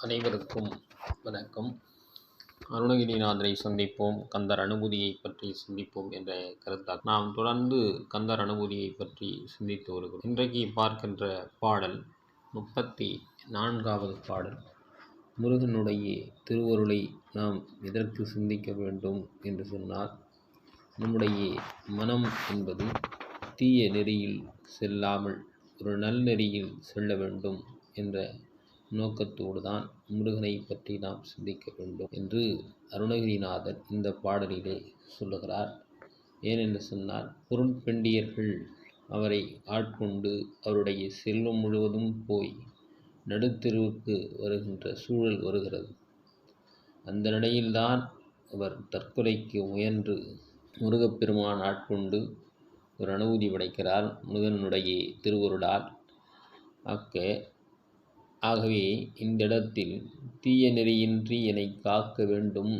அனைவருக்கும் வணக்கம். அருணகிரிநாதரை சந்திப்போம் கந்தர் அனுபூதியை பற்றி சிந்திப்போம் என்ற கருத்தால். நாம் தொடர்ந்து கந்தர் அனுபூதியை பற்றி சிந்தித்து வருகிறோம். இன்றைக்கு பார்க்கின்ற பாடல் முப்பத்தி நான்காவது பாடல் முருகனுடைய திருவருளை நாம் எதற்கு சிந்திக்க வேண்டும் என்று சொன்னால் நம்முடைய மனம் என்பது தீய நெறியில் செல்லாமல் ஒரு நல்நெறியில் செல்ல வேண்டும் என்ற நோக்கத்தோடு தான் முருகனை பற்றி நாம் சிந்திக்க வேண்டும் என்று அருணகிரிநாதர் இந்த பாடலிலே சொல்லுகிறார். ஏனென்று சொன்னால் பொருட்பெண்டியர்கள் அவரை ஆட்கொண்டு அவருடைய செல்வம் முழுவதும் போய் நடுத்தெருவுக்கு வருகின்ற சூழல் வருகிறது. அந்த நிலையில்தான் அவர் தற்கொலைக்கு முயன்று முருகப்பெருமான் ஆட்கொண்டு ஒரு அனுபூதி படைக்கிறார் முருகனுடைய திருவருளால். அக்க ஆகவே இந்த இடத்தில் தீய நெறியின்றி என்னை காக்க வேண்டும்.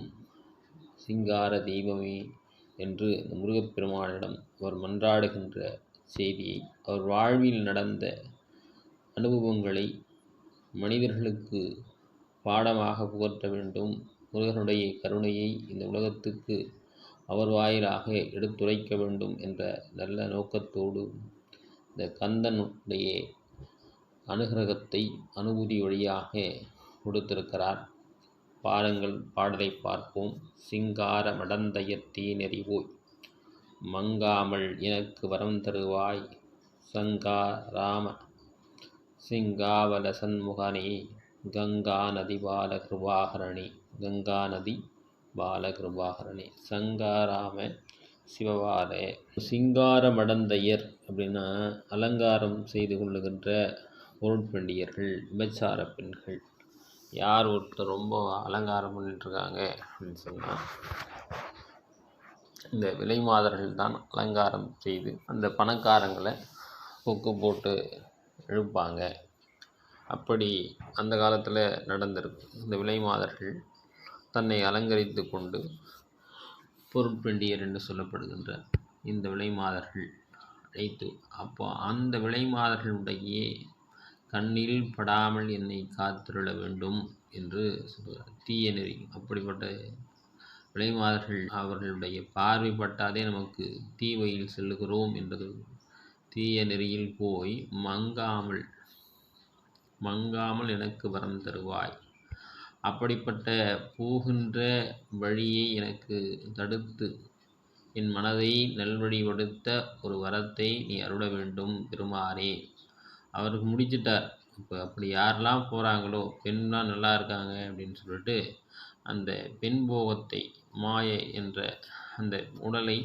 சிங்கார தெய்வமே என்று இந்த முருகப்பெருமானிடம் அவர் மன்றாடுகின்ற செய்தியை அவர் வாழ்வில் நடந்த அனுபவங்களை மனிதர்களுக்கு பாடமாக புகற்ற வேண்டும். முருகனுடைய கருணையை இந்த உலகத்துக்கு அவர் வாயிலாக எடுத்துரைக்க வேண்டும் என்ற நல்ல நோக்கத்தோடு இந்த கந்தனுடைய அனுகிரகத்தை அனுபூதி வழியாக கொடுத்திருக்கிறார். பாருங்கள் பாடலை பார்ப்போம். சிங்கார மடந்தயத்தீ நெறிவோய் மங்காமல் எனக்கு வரம் தருவாய் சங்கா ராம. சிங்காவல சண்முகனே கங்கா நதி பால கிருபாகரணி கங்கா நதி பால கிருபாகரணி சங்காராம சிவவாத சிங்கார மடந்தையர் அப்படின்னா அலங்காரம் செய்து கொள்ளுகின்ற பொருட்பண்டியர்கள் விபச்சார பெண்கள் யார் ஒருத்தர் ரொம்ப அலங்காரம் பண்ணிட்டுருக்காங்க அப்படின்னு சொன்னால் இந்த விலை மாதர்கள் தான் அலங்காரம் செய்து அந்த பணக்காரங்களை கொக்கு போட்டு எழுப்பாங்க. அப்படி அந்த காலத்தில் நடந்திருக்கு. இந்த விலை மாதர்கள் தன்னை அலங்கரித்து கொண்டு பொருட்பெண்டியர் என்று சொல்லப்படுகின்ற இந்த விலை மாதர்கள் அழைத்து அப்போ அந்த விலை மாதர்களுடைய கண்ணில் படாமல் என்னை காத்திருள வேண்டும் என்று சொல்கிறார் தீய நெறி. அப்படிப்பட்ட விலைமாதர்கள் அவர்களுடைய பார்வைப்பட்டாலே நமக்கு தீவையில் செல்லுகிறோம் என்பது. தீய நெறியில் போய் மங்காமல் மங்காமல் எனக்கு வரம் தருவாய். அப்படிப்பட்ட போகின்ற வழியை எனக்கு தடுத்து என் மனதை நல்வழிபடுத்த ஒரு வரத்தை நீ அருள வேண்டும் பெருமாறே அவருக்கு முடிச்சிட்டார் இப்போ அப்படி யாரெல்லாம் போகிறாங்களோ பெண்லாம் நல்லா இருக்காங்க அப்படின்னு சொல்லிட்டு அந்த பெண் போகத்தை மாயை என்ற அந்த உடலை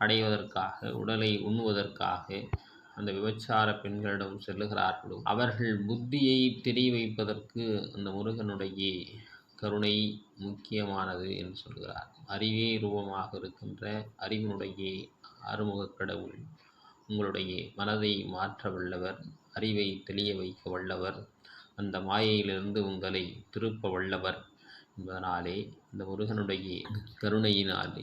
அடைவதற்காக உடலை உண்ணுவதற்காக அந்த விபச்சார பெண்களிடம் செல்லுகிறார்களோ. அவர்கள் புத்தியை தெரிய வைப்பதற்கு அந்த முருகனுடைய கருணை முக்கியமானது என்று சொல்கிறார். அறிவே ரூபமாக இருக்கின்ற அறிவினுடைய ஆறுமுக கடவுள் உங்களுடைய மனதை மாற்ற வல்லவர் அறிவை தெளிய வைக்க வல்லவர் அந்த மாயையிலிருந்து உங்களை திருப்ப வல்லவர் என்பதனாலே இந்த முருகனுடைய கருணையினாலே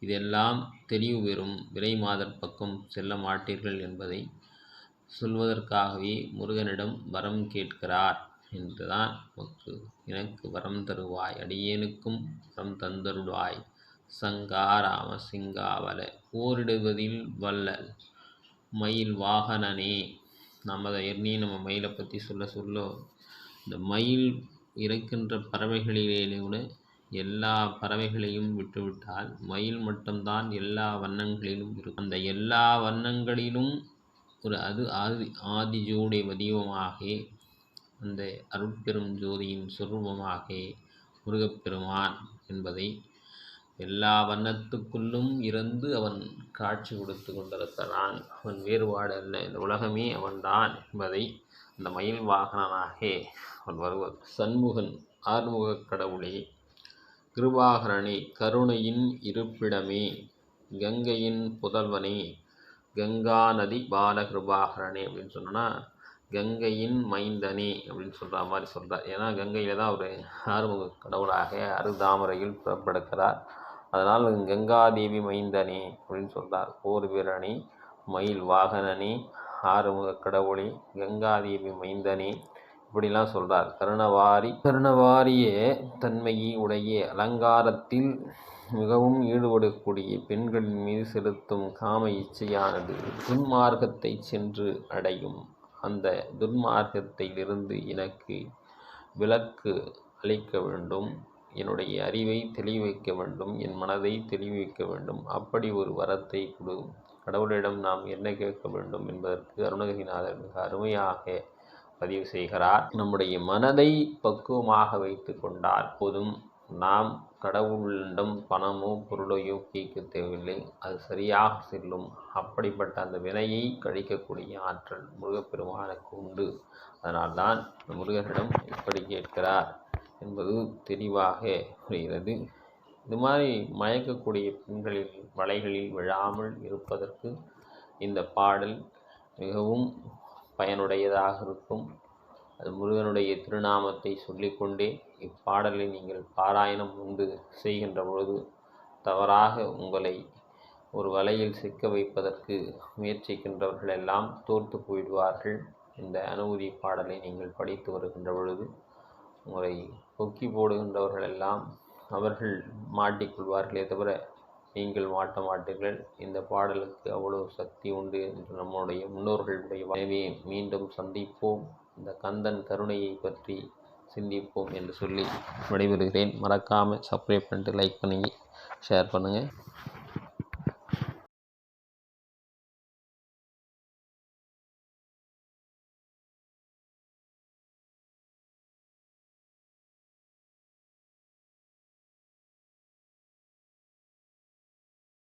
இதெல்லாம் தெளிவு பெறும் விரை மாதர் பக்கம் செல்ல மாட்டீர்கள் என்பதை சொல்வதற்காகவே முருகனிடம் வரம் கேட்கிறார் என்றுதான் நமக்கு எனக்கு வரம் தருவாய். அடியேனுக்கும் வரம் தந்தருவாய் சங்காராம சிங்காவல போரிடுவதில் வல்லல். மயில் வாகனனே. நம்ம அதை நம்ம மயிலை பற்றி சொல்ல சொல்ல இந்த மயில் இறக்கின்ற பறவைகளிலே கூட எல்லா பறவைகளையும் விட்டுவிட்டால் மயில் மட்டும்தான் எல்லா வண்ணங்களிலும் இருக்கும். அந்த எல்லா வண்ணங்களிலும் ஒரு அது ஆதி ஆதி ஜோடி வடிவமாக அந்த அருட்பெரும் ஜோதியின் சொரூபமாக முருகப்பெருமான் என்பதை எல்லா வண்ணத்துக்குள்ளும் இருந்து அவன் காட்சி கொடுத்து கொண்டிருக்கிறான் அவன் வேறுபாடு அல்ல இந்த உலகமே அவன்தான் என்பதை அந்த மயில் வாகனனாக அவன் வருவது சண்முகன் ஆறுமுக கடவுளே கிருபாகரணி கருணையின் இருப்பிடமே கங்கையின் புதல்வனே கங்கா நதி பால கிருபாகரணி அப்படின்னு சொன்னோன்னா கங்கையின் மைந்தனே அப்படின்னு சொல்கிற மாதிரி சொல்கிறார் ஏன்னா கங்கையில் தான் அவர் ஆறுமுக கடவுளாக அருதாமரையில் புறப்படுக்கிறார் அதனால் கங்காதேவி மைந்தனே அப்படின்னு சொல்கிறார் போர் வீரணி மயில் வாகனனே ஆறுமுக கடவுளே கங்காதேவி மைந்தனே இப்படிலாம் சொல்கிறார் கருணவாரி கருணவாரிய தன்மையை உடைய அலங்காரத்தில் மிகவும் ஈடுபடக்கூடிய பெண்களின் மீது செலுத்தும் காம இச்சையானது துன்மார்க்கத்தை சென்று அடையும். அந்த துன்மார்க்கத்திலிருந்து எனக்கு விலக்கு அளிக்க வேண்டும். என்னுடைய அறிவை தெளிவிக்க வேண்டும் என் மனதை தெளிவிக்க வேண்டும். அப்படி ஒரு வரத்தை கொடு. கடவுளிடம் நாம் என்ன கேட்க வேண்டும் என்பதற்கு அருணகிரிநாதர் மிக அருமையாக பதிவு செய்கிறார். நம்முடைய மனதை பக்குவமாக வைத்து கொண்டால் போதும். நாம் கடவுளிடம் பணமோ பொருளையோ கேட்க தேவையில்லை. அது சரியாக செல்லும். அப்படிப்பட்ட அந்த வினையை கழிக்கக்கூடிய ஆற்றல் முருகப்பெருமானுக்கு உண்டு. அதனால்தான் முருகனிடம் இப்படி கேட்கிறார். என்பது தெளிவாக புரிகிறது. இது மாதிரி மயக்கக்கூடிய பெண்களில் வலைகளில் விழாமல் இருப்பதற்கு இந்த பாடல் மிகவும் பயனுடையதாக இருக்கும். அது முருகனுடைய திருநாமத்தை சொல்லிக்கொண்டே இப்பாடலை நீங்கள் பாராயணம் உண்டு செய்கின்ற பொழுது தவறாக உங்களை ஒரு வலையில் சிக்க வைப்பதற்கு முயற்சிக்கின்றவர்கள் எல்லாம் தோற்று போயிடுவார்கள். இந்த அனுமதி பாடலை நீங்கள் படித்து வருகின்ற பொழுது உங்களை கொக்கி போடுகின்றவர்கள் எல்லாம் அவர்கள் மாட்டிக்கொள்வார்களே தவிர நீங்கள் மாட்ட மாட்டீர்கள். இந்த பாடலுக்கு அவ்வளவு சக்தி உண்டு என்று நம்முடைய முன்னோர்களுடைய எனவே மீண்டும் சந்திப்போம். இந்த கந்தன் கருணையை பற்றி சிந்திப்போம் என்று சொல்லி விடைபெறுகிறேன். மறக்காமல் சப்ஸ்கிரைப் பண்ணிட்டு லைக் பண்ணி ஷேர் பண்ணுங்கள்